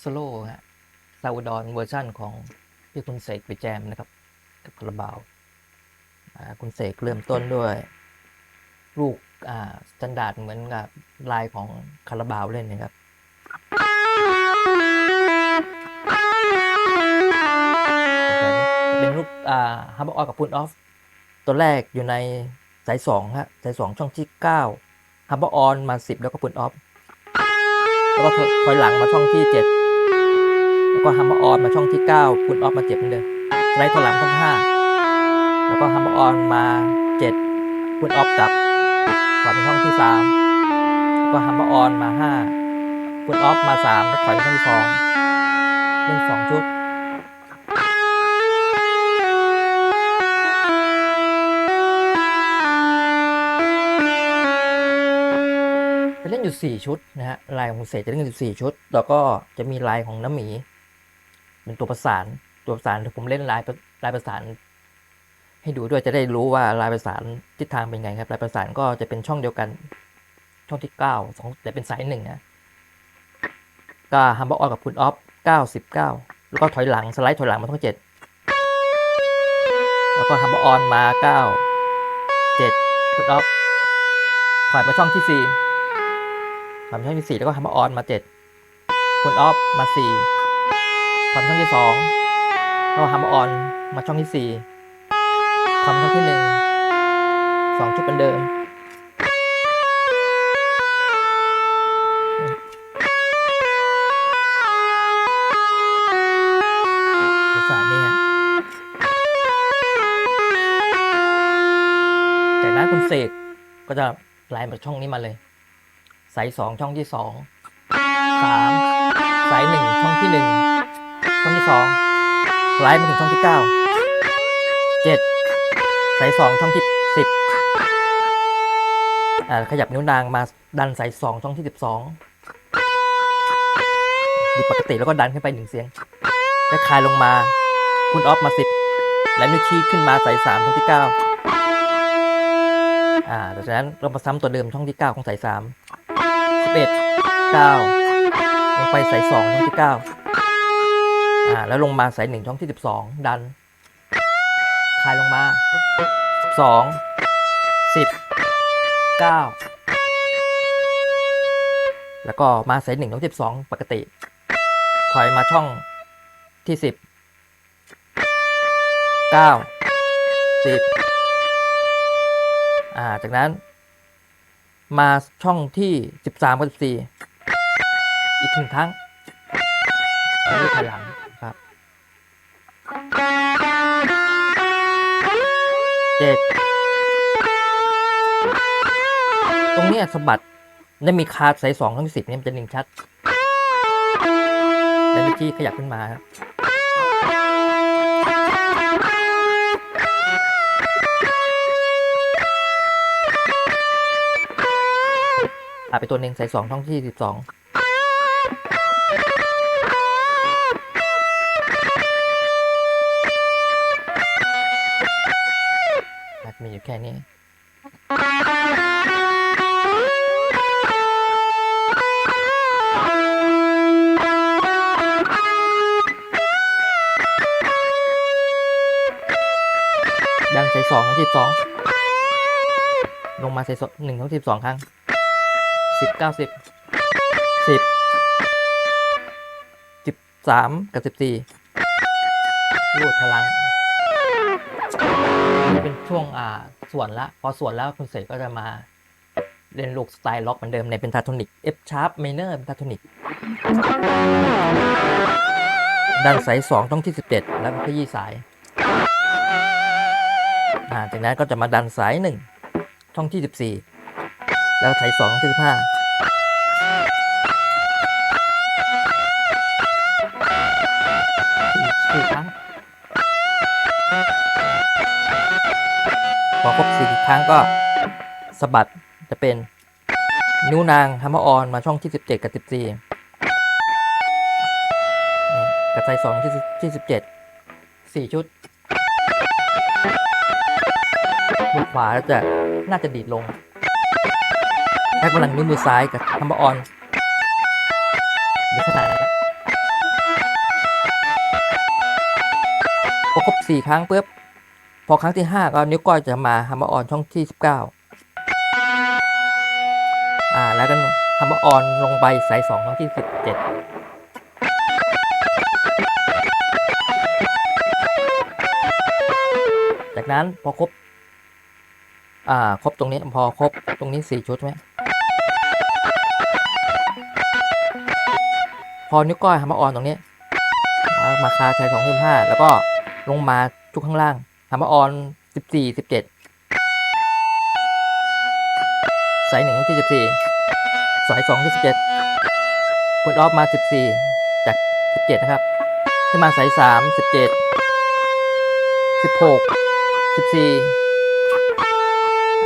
โซโล่ฮะซาวดอนเวอร์ชั่นของที่คุณเสกไปแจมนะครับ กับคาราบาวคุณเสกเริ่มต้นด้วย ลูกอ่าสแตนดาร์ดเหมือนกับลายของคาราบาวเล่นนะครับเป็นลูกอ่าฮัมเบอร์ออกับพุนออฟ ตัวแรกอยู่ในสายสองฮะสายสองช่องที่เก้าฮัมเบอร์ออนมาสิบแล้วก็พุนออฟแล้วก็ถอยหลังมาช่องที่เจ็ด แล้วก็ฮัมเบอร์ออนมาช่องที่เก้าพุนออฟมาเจ็ดเหมือนเดิมสไลด์ถอยหลังช่องห้าแล้วก็ฮัมเบอร์ออนมาเจ็ดพุนออฟกลับถอยไปช่องที่สามแล้วก็ฮัมเบอร์ออนมาห้าพุนออฟมาสามแล้วถอยไปช่องที่สองเล่นสองชุดจะเล่นอยู่ 4 ชุดนะฮะลายของเสกจะเล่นอยู่ 4 ชุด แล้วก็จะมีลายของน้ำหมี เป็นตัวประสานตัวประสานผมเล่นลายลายประสาน ให้ดูด้วยจะได้รู้ว่าลายประสานทิศทางเป็นไงครับลายประสานก็จะเป็นช่องเดียวกัน ช่องที่9สองแต่เป็นสายหนึ่งนะก็ฮัมเบอร์ออกับพุนออฟ9 19แล้วก็ถอยหลังสไลด์ถอยหลังมาช่อง7แล้วก็ฮัมเบอร์ออนมา9 7พุนออฟถอยมาช่องที่4ทำช่องที่สี่แล้วก็ทำมาอออนมาเจ็ดผลออฟมาสี่ ทำช่องที่สองแล้วก็ทำมออนมาช่องที่สี่ทำช่องที่หนึ่งสองชุดเป็นเดิมภาษานี่ฮะจากนั้นคุณเสกก็จะไล่มาช่องนี้มาเลย สายสองช่องที่สองสามสายหนึ่งช่องที่หนึ่ง ช่องที่สองไลฟ์มาถึงช่องที่เก้าเจ็ดสายสองช่องที่สิบอ่าขยับนิ้วนางมาดันสายสองช่องที่สิบสองดีปกติแล้วก็ดันขึ้นไปหนึ่งเสียงแล้วคลายลงมา คุณออฟมาสิบและนิ้วชี้ขึ้นมาสายสามช่องที่เก้าอ่าจากนั้นเรามาซ้ำตัวเดิมช่องที่เก้าของสายสามสิบเอ็ดเก้าลงไปสายสองช่องที่เก้า อ่าแล้วลงมาสายหนึ่งช่องที่สิบสองดัน คลายลงมาสิบสองสิบเก้าแล้วก็มาสายหนึ่งช่องสิบสองปกติ ถอยมาช่องที่สิบเก้าสิบอ่าจากนั้น มาช่องที่ 13 กับ 14 อีกหนึ่งครั้งแล้วถอยหลัง เจ็ดตรงนี้สะบัดได้มีคาร์ดสายสองทั้งสิบเนี่ยมันจะหนึ่งชัดแล้วนิกกี้ขยับขึ้นมาครับอ่าไปตัวหนึ่งสายสองช่องที่สิบสอง อยู่แค่นี้ดังใสายสองทั้งสิบสองลงมาสายสองหนึ่งทั้งสิบสองครั้งสิบเก้าสิบสิบสิบสามกับสิบสี่รูดพลัง ช่วงอ่าส่วนละ พอส่วนแล้วคุณเสกก็จะมาเล่นลูกสไตล์ล็อกเหมือนเดิมในเป็นทาโทนิก F sharp minor เป็นทาโทนิกดันสายสองต้องที่ 17 แล้วก็ยี่สายจากนั้นก็จะมาดันสายหนึ่งช่องที่ 14 แล้วสายสองที่15 ครั้งก็สะบัดจะเป็นนิ้วนางฮัมเมอร์ออนมาช่องที่สิบเจ็ดกับสิบสี่กับสายสองที่ที่สิบเจ็ดสี่ชุดมือขวาจะน่าจะดีดลงใช้พลังนิ้วมือซ้ายกับทัมเบอร์ออนหรือขนาดนั้นพอครบสี่ครั้งปุ๊บ พอครั้งที่ห้าก็นิ้วก้อยจะมาฮัมเบอร์ออนช่องที่สิบเก้าอ่า แล้วก็ฮัมเบอร์ออนลงไปสายสองช่องที่สิบเจ็ดจากนั้นพอครบ อ่า ครบตรงนี้ พอครบตรงนี้สี่ชุดไหม พอนิ้วก้อยฮัมเบอร์ออนตรงนี้ มามาคาใช้สองสิบห้า แล้วก็ลงมาจุกข้างล่าง ฮัมเบอร์ออนสิบสี่สิบเจ็ดสายหนึ่งที่สิบสี่สายสองที่สิบเจ็ดพุทออฟมาสิบสี่จากสิบเจ็ดนะครับขึ้นมาสายสามสิบเจ็ดสิบหกสิบสี่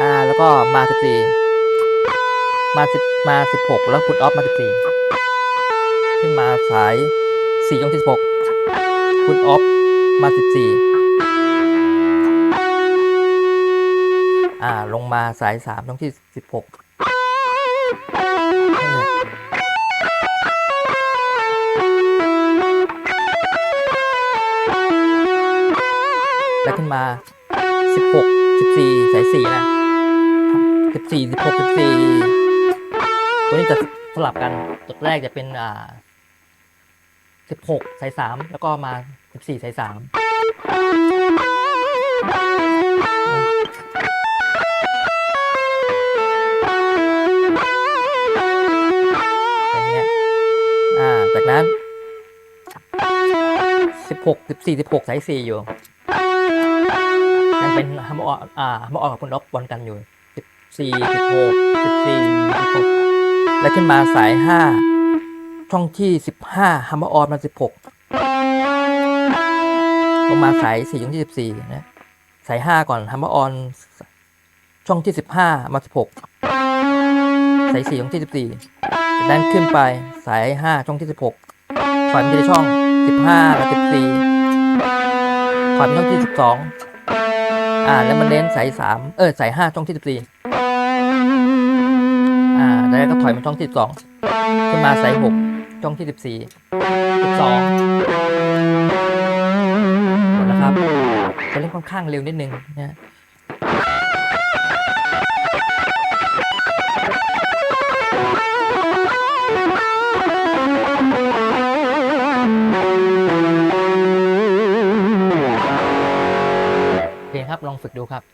อ่าแล้วก็มาสิบสี่มาสิบมาสิบหกแล้วพุทออฟมาสิบสี่ขึ้นมาสาย4ช่องที่16คุณออฟมา14อ่ ลงมาสาย3ช่องที่16นั่นแหละแล้วขึ้นมา16 14สาย4นะ14 16 14ตัวนี้จะสลับกันตัวแรกจะเป็นอ่าสิบหกสายสามแล้วก็มาสิบสี่สายสาม จากนั้นสิบหกสิบสี่สิบหกสายสี่อยู่ยังเป็นฮัมเบอร์อ่าฮัมเบอร์กับคุณล็อกบอลกันอยู่สิบสี่สิบหกสิบสี่สิบหกแล้วขึ้นมาสายห้าช่องที่15ฮัมเบอร์ออนมา16ลงมาสาย4ช่องที่14นะสาย5ก่อนฮัมเบอร์ออน ช่องที่15มา16 สาย 4 ช่องที่ 14 จากนั้นขึ้นไปสาย 5 ช่องที่ 16ถอยไปทีละช่อง 15กับ14ถอยไปช่องที่ 12 อ่า แล้วมันเน้นสาย 3 เออสาย 5 ช่องที่ 14 อ่า แล้วก็ถอยมาช่องที่ 12 ขึ้นมาสาย 6 ช่องที่ 14 12หมดแล้วครับจะเล่นค่อนข้างเร็วนิดนึงนะ ฝึกดูครับ